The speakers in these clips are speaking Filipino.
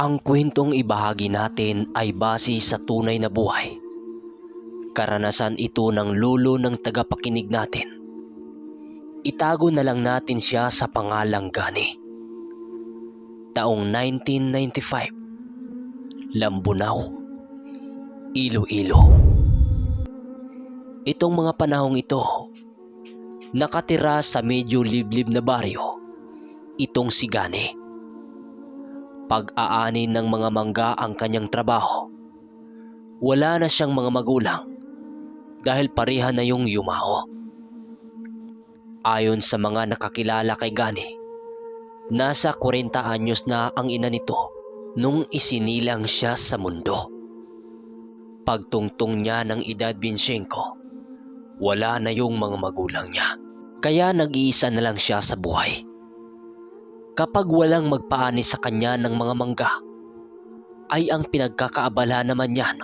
Ang kwentong ibahagi natin ay base sa tunay na buhay. Karanasan ito ng lolo ng tagapakinig natin. Itago na lang natin siya sa pangalang Gani. Taong 1995, Lambunaw, Iloilo. Itong mga panahong ito, nakatira sa medyo liblib na baryo, itong si Gani pag-aani ng mga mangga ang kanyang trabaho. Wala na siyang mga magulang dahil pareha na yung yumao. Ayon sa mga nakakilala kay Gani, nasa 40 anyos na ang ina nito nung isinilang siya sa mundo. Pagtungtong niya ng edad 25, wala na yung mga magulang niya. Kaya nag-iisa na lang siya sa buhay kapag walang magpaani sa kanya ng mga mangga, ay ang pinagkakaabala naman niyan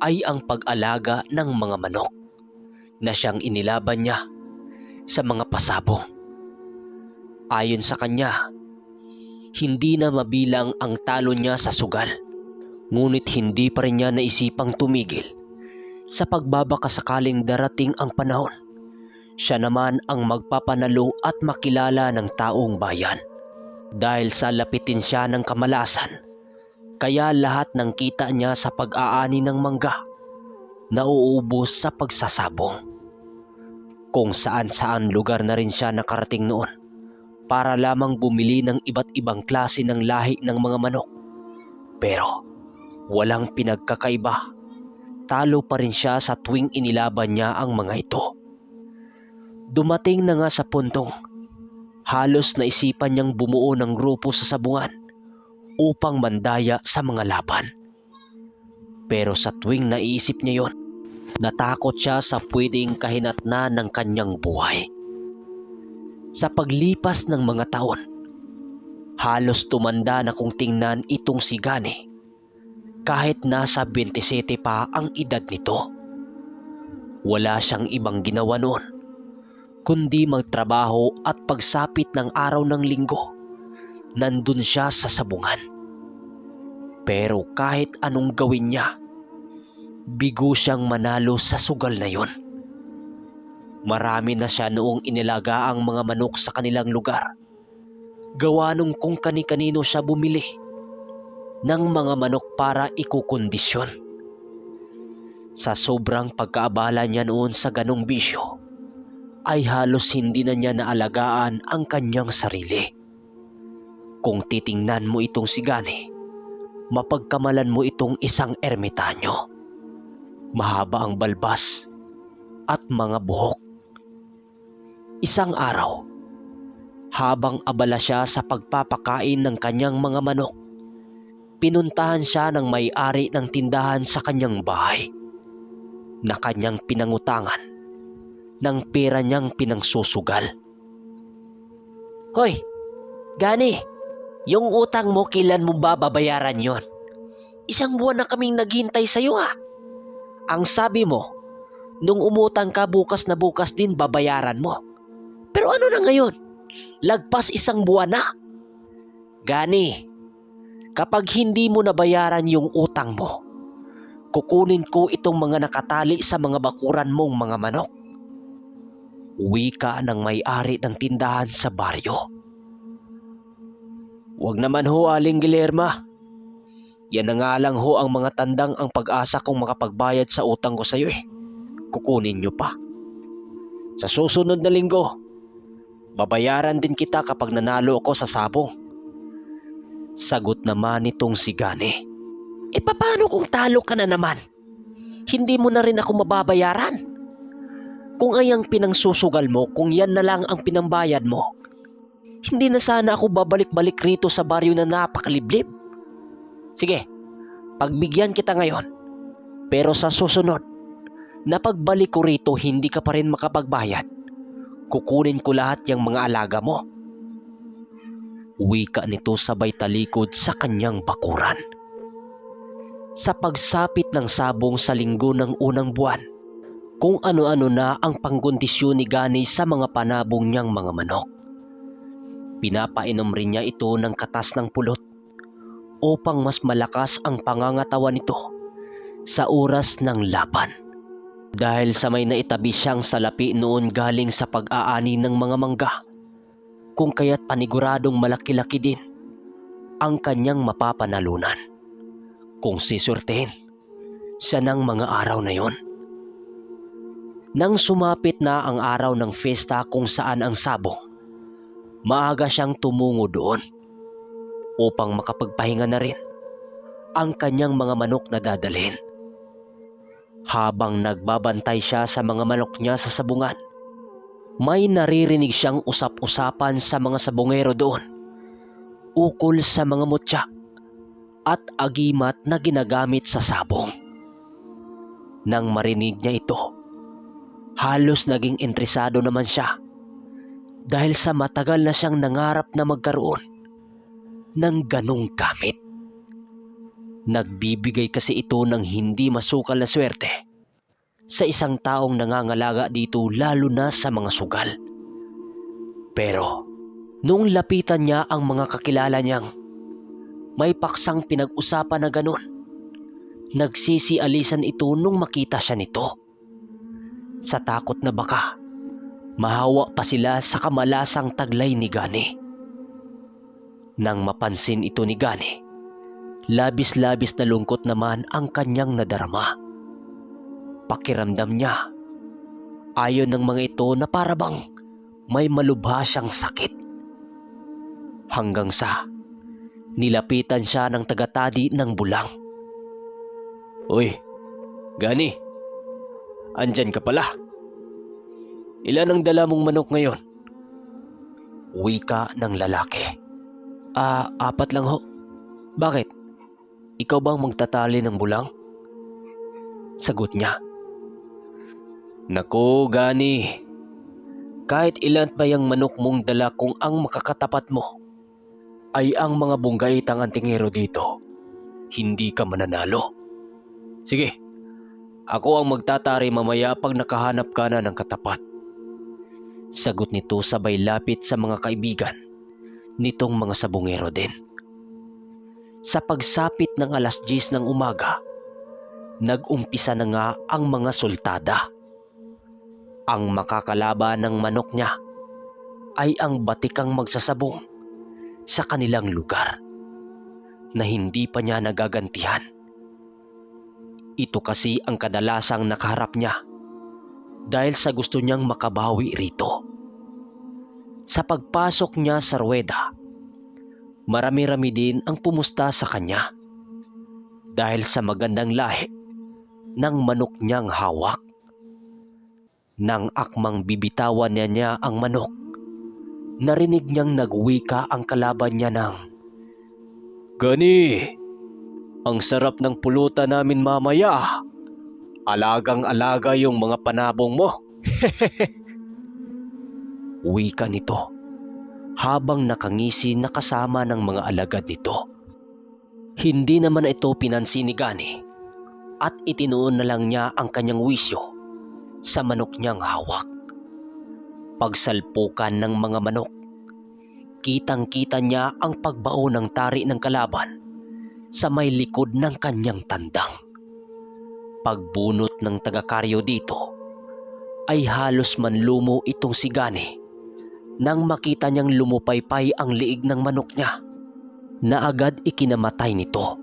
ay ang pag-alaga ng mga manok na siyang inilaban niya sa mga pasabong. Ayon sa kanya, hindi na mabilang ang talo niya sa sugal, ngunit hindi pa rin niya naisipang tumigil sa pagbabaka sakaling darating ang panahon. Siya naman ang magpapanalo at makilala ng taong bayan dahil sa lapitin siya ng kamalasan. Kaya lahat ng kita niya sa pag-aani ng mangga nauubos sa pagsasabong. Kung saan saan lugar na rin siya nakarating noon para lamang bumili ng iba't ibang klase ng lahi ng mga manok. Pero walang pinagkakaiba. Talo pa rin siya sa tuwing inilaban niya ang mga ito. Dumating na nga sa puntong halos naisipan niyang bumuo ng grupo sa sabungan upang mandaya sa mga laban. Pero sa tuwing naiisip niya yon, natakot siya sa pwedeng kahinatna ng kanyang buhay. Sa paglipas ng mga taon, halos tumanda na kung tingnan itong si Gani kahit nasa 27 pa ang edad nito. Wala siyang ibang ginawa noon kundi magtrabaho at pagsapit ng araw ng linggo. Nandun siya sa sabungan. Pero kahit anong gawin niya, bigo siyang manalo sa sugal na yon. Marami na siya noong inilaga ang mga manok sa kanilang lugar. Gawa nung kung kani-kanino siya bumili ng mga manok para ikukondisyon. Sa sobrang pagkaabala niya noon sa ganong bisyo, ay halos hindi na niya naalagaan ang kanyang sarili. Kung titingnan mo itong si Gani, mapagkamalan mo itong isang ermitanyo. Mahaba ang balbas at mga buhok. Isang araw, habang abala siya sa pagpapakain ng kanyang mga manok, pinuntahan siya ng may-ari ng tindahan sa kanyang bahay na kanyang pinangutangan ng pera niyang pinangsusugal. Hoy, Gani, yung utang mo kailan mo ba babayaran yon? Isang buwan na kaming naghintay sa iyo ha. Ang sabi mo, nung umutang ka bukas na bukas din babayaran mo. Pero ano na ngayon? Lagpas isang buwan na. Gani, kapag hindi mo nabayaran yung utang mo, kukunin ko itong mga nakatali sa mga bakuran mong mga manok wika ng may-ari ng tindahan sa baryo. Huwag naman ho, Aling Gilerma. Yan na nga lang ho ang mga tandang ang pag-asa kong makapagbayad sa utang ko sa iyo eh. Kukunin nyo pa. Sa susunod na linggo, babayaran din kita kapag nanalo ako sa sabong. Sagot naman nitong si Gani. E paano kung talo ka na naman? Hindi mo na rin ako mababayaran. Kung ayang pinangsusugal mo, kung yan na lang ang pinambayad mo, hindi na sana ako babalik-balik rito sa baryo na napakaliblib. Sige, pagbigyan kita ngayon. Pero sa susunod, na pagbalik ko rito hindi ka pa rin makapagbayad. Kukunin ko lahat yung mga alaga mo. Wika nito sabay talikod sa kanyang bakuran. Sa pagsapit ng sabong sa linggo ng unang buwan, kung ano-ano na ang pangkondisyon ni Gani sa mga panabong niyang mga manok. Pinapainom rin niya ito ng katas ng pulot upang mas malakas ang pangangatawan nito sa oras ng laban. Dahil sa may naitabi siyang salapi noon galing sa pag-aani ng mga mangga, kung kaya't paniguradong malaki-laki din ang kanyang mapapanalunan. Kung sisurtehin, siya ng mga araw na yon. Nang sumapit na ang araw ng fiesta kung saan ang sabong, maaga siyang tumungo doon upang makapagpahinga na rin ang kanyang mga manok na dadalhin. Habang nagbabantay siya sa mga manok niya sa sabungan, may naririnig siyang usap-usapan sa mga sabongero doon ukol sa mga mutya at agimat na ginagamit sa sabong. Nang marinig niya ito, halos naging interesado naman siya dahil sa matagal na siyang nangarap na magkaroon ng ganong gamit. Nagbibigay kasi ito ng hindi masukal na swerte sa isang taong nangangalaga dito lalo na sa mga sugal. Pero nung lapitan niya ang mga kakilala niyang may paksang pinag-usapan na ganon, nagsisialisan ito nung makita siya nito. Sa takot na baka, mahawa pa sila sa kamalasang taglay ni Gani. Nang mapansin ito ni Gani, labis-labis na lungkot naman ang kanyang nadarama. Pakiramdam niya, ayon ng mga ito na parabang may malubha siyang sakit. Hanggang sa nilapitan siya ng tagatadi ng bulang. Uy, Gani, andyan ka pala. Ilan ang dala mong manok ngayon? Wika ng lalaki. Ah, apat lang ho. Bakit? Ikaw bang magtatali ng bulang? Sagot niya. Nako, Gani. Kahit ilan pa yung manok mong dala kung ang makakatapat mo ay ang mga bunggaitang antingero dito, hindi ka mananalo. Sige, ako ang magtatari mamaya pag nakahanap ka na ng katapat. Sagot nito sabay lapit sa mga kaibigan nitong mga sabungero din. Sa pagsapit ng alas 10 ng umaga, nag-umpisa na nga ang mga sultada. Ang makakalaban ng manok niya ay ang batikang magsasabong sa kanilang lugar na hindi pa niya nagagantihan. Ito kasi ang kadalasang nakaharap niya dahil sa gusto niyang makabawi rito. Sa pagpasok niya sa ruweda, marami-rami din ang pumusta sa kanya dahil sa magandang lahi ng manok niyang hawak. Nang akmang bibitawan niya niya ang manok, narinig niyang nagwika ang kalaban niya ng Gani, ang sarap ng pulutan namin mamaya. Alagang-alaga yung mga panabong mo. Wika nito habang nakangisi na kasama ng mga alagad nito. Hindi naman ito pinansin ni Gani at itinuon na lang niya ang kanyang wisyo sa manok niyang hawak. Pagsalpukan ng mga manok, kitang-kita niya ang pagbao ng tari ng kalaban sa may likod ng kanyang tandang. Pagbunot ng taga-karyo dito ay halos manlumo itong si Gani nang makita niyang lumupaypay ang liig ng manok niya na agad ikinamatay nito.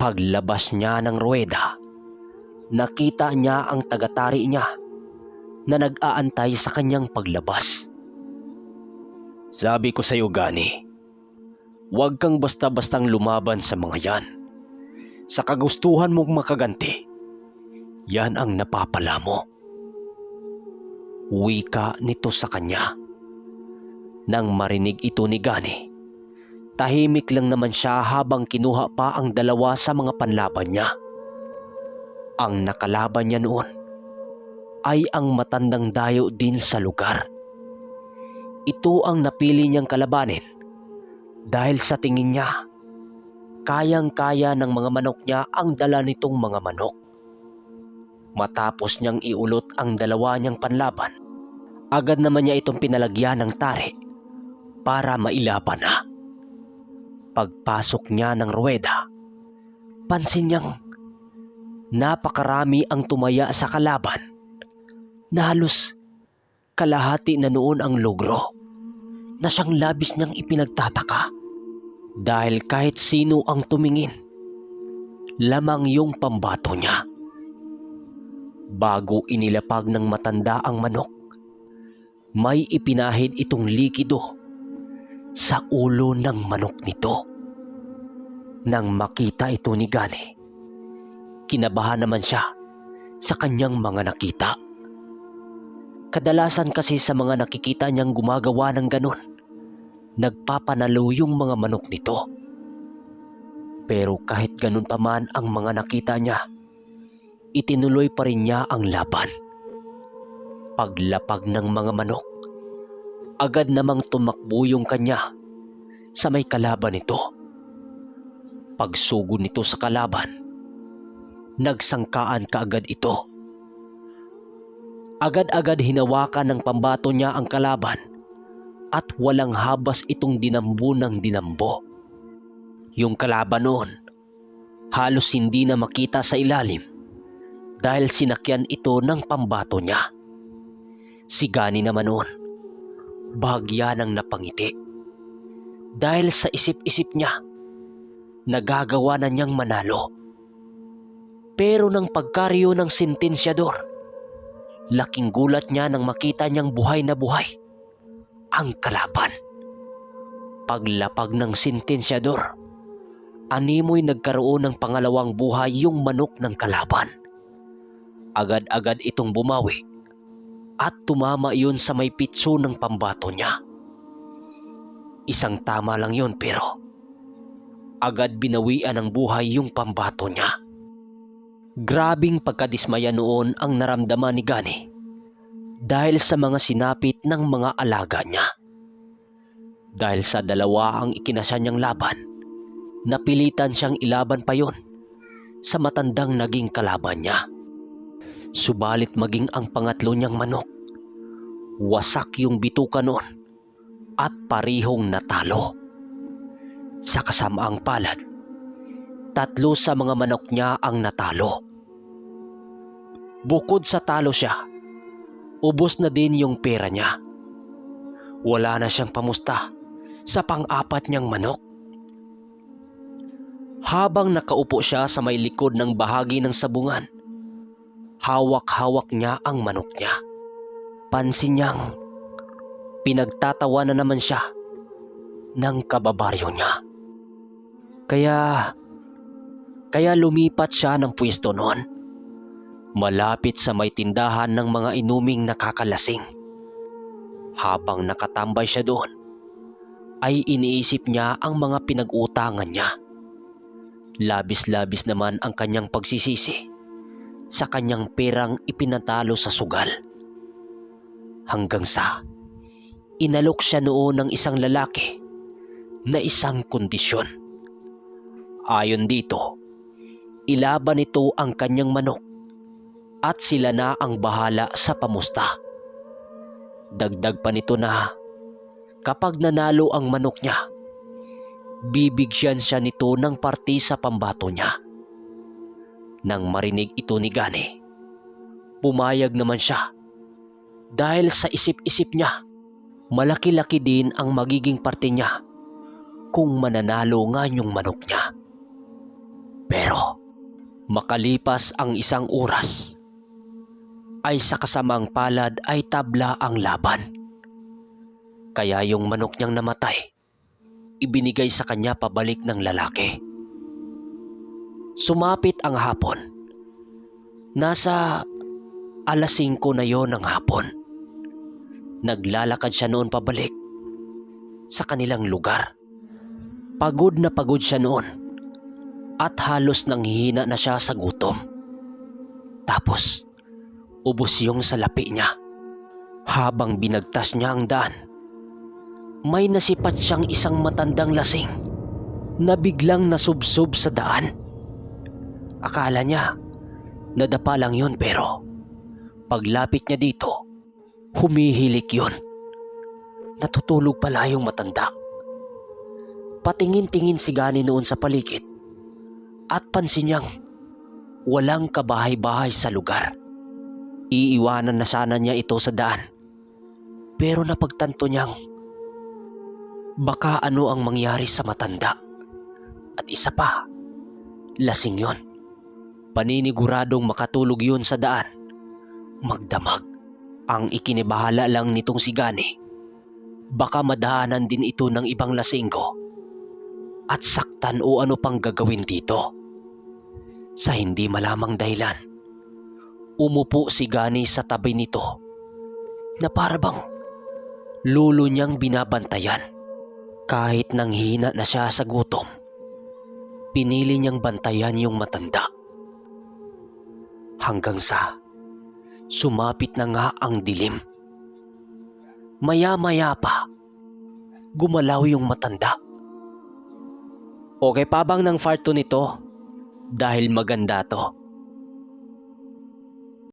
Paglabas niya ng ruweda, nakita niya ang tagatari niya na nag-aantay sa kanyang paglabas. Sabi ko sa iyo, Gani, huwag kang basta-bastang lumaban sa mga yan. Sa kagustuhan mong makaganti, yan ang napapala mo. Wika nito sa kanya. Nang marinig ito ni Gani, tahimik lang naman siya habang kinuha pa ang dalawa sa mga panlaban niya. Ang nakalaban niya noon ay ang matandang dayo din sa lugar. Ito ang napili niyang kalabanin dahil sa tingin niya, kayang-kaya ng mga manok niya ang dala nitong mga manok. Matapos niyang iulot ang dalawa niyang panlaban, agad naman niya itong pinalagyan ng tari para mailaban na. Pagpasok niya ng ruweda, pansin niyang napakarami ang tumaya sa kalaban na halos kalahati na noon ang logro na siyang labis niyang ipinagtataka dahil kahit sino ang tumingin, lamang yung pambato niya. Bago inilapag ng matanda ang manok, may ipinahid itong likido sa ulo ng manok nito. Nang makita ito ni Gani, kinabahan naman siya sa kanyang mga nakita. Kadalasan kasi sa mga nakikita niyang gumagawa ng ganon, nagpapanalo yung mga manok nito. Pero kahit ganun pa man ang mga nakita niya, itinuloy pa rin niya ang laban. Paglapag ng mga manok, agad namang tumakbo yung kanya sa may kalaban nito. Pagsugo nito sa kalaban, nagsangkaan kaagad ito. Agad-agad hinawakan ng pambato niya ang kalaban at walang habas itong dinambo ng dinambo. Yung kalaban noon, halos hindi na makita sa ilalim dahil sinakyan ito ng pambato niya. Si Gani naman noon, bahagya ng napangiti. Dahil sa isip-isip niya, nagagawa na niyang manalo. Pero nang pagkaryo ng sentensyador, laking gulat niya nang makita niyang buhay na buhay ang kalaban. Paglapag ng sentensyador, animoy nagkaroon ng pangalawang buhay yung manok ng kalaban. Agad-agad itong bumawi at tumama yun sa may pitso ng pambato niya. Isang tama lang yun pero agad binawian ng buhay yung pambato niya. Grabing pagkadismaya noon ang naramdaman ni Gani dahil sa mga sinapit ng mga alaga niya. Dahil sa dalawa ang ikinasya niyang laban, napilitan siyang ilaban pa yon sa matandang naging kalaban niya. Subalit maging ang pangatlo niyang manok, wasak yung bituka noon at parihong natalo. Sa kasamaang palad, tatlo sa mga manok niya ang natalo. Bukod sa talo siya, ubos na din yung pera niya. Wala na siyang pamusta sa pang-apat niyang manok. Habang nakaupo siya sa may likod ng bahagi ng sabungan, hawak-hawak niya ang manok niya. Pansin niyang pinagtatawa na naman siya ng kababaryo niya. Kaya, kaya lumipat siya ng pwesto noon. Malapit sa may tindahan ng mga inuming nakakalasing. Habang nakatambay siya doon, ay iniisip niya ang mga pinag-utangan niya. Labis-labis naman ang kanyang pagsisisi sa kanyang perang ipinatalo sa sugal. Hanggang sa inalok siya noon ng isang lalaki na isang kondisyon. Ayon dito, ilaban nito ang kanyang manok at sila na ang bahala sa pamusta. Dagdag pa nito na kapag nanalo ang manok niya, bibigyan siya nito ng parti sa pambato niya. Nang marinig ito ni Gani, pumayag naman siya dahil sa isip-isip niya, malaki-laki din ang magiging parte niya kung mananalo nga yung manok niya. Pero makalipas ang isang oras, ay sa kasamang palad ay tabla ang laban. Kaya yung manok niyang namatay, ibinigay sa kanya pabalik ng lalaki. Sumapit ang hapon. Nasa alas 5 na yon ng hapon. Naglalakad siya noon pabalik sa kanilang lugar. Pagod na pagod siya noon at halos nanghihina na siya sa gutom. Tapos, ubos yung salapi niya. Habang binagtas niya ang daan, may nasipat siyang isang matandang lasing na biglang nasubsob sa daan. Akala niya, nadapa lang yun pero paglapit niya dito, humihilik yun. Natutulog pala yung matanda. Patingin-tingin si Gani noon sa paligid at pansin niyang walang kabahay-bahay sa lugar. Iiwanan na sana niya ito sa daan. Pero napagtanto niyang baka ano ang mangyari sa matanda. At isa pa, lasing yon. Paniniguradong makatulog yun sa daan. Magdamag. Ang ikinibahala lang nitong si Gani. Baka madaanan din ito ng ibang lasinggo. At saktan o ano pang gagawin dito. Sa hindi malamang dahilan, umupo si Gani sa tabi nito na parabang lulo niyang binabantayan. Kahit nang hina na siya sa gutom, pinili niyang bantayan yung matanda. Hanggang sa sumapit na nga ang dilim. Maya-maya pa, gumalaw yung matanda. Okay pa bang ng farto nito? Dahil maganda to.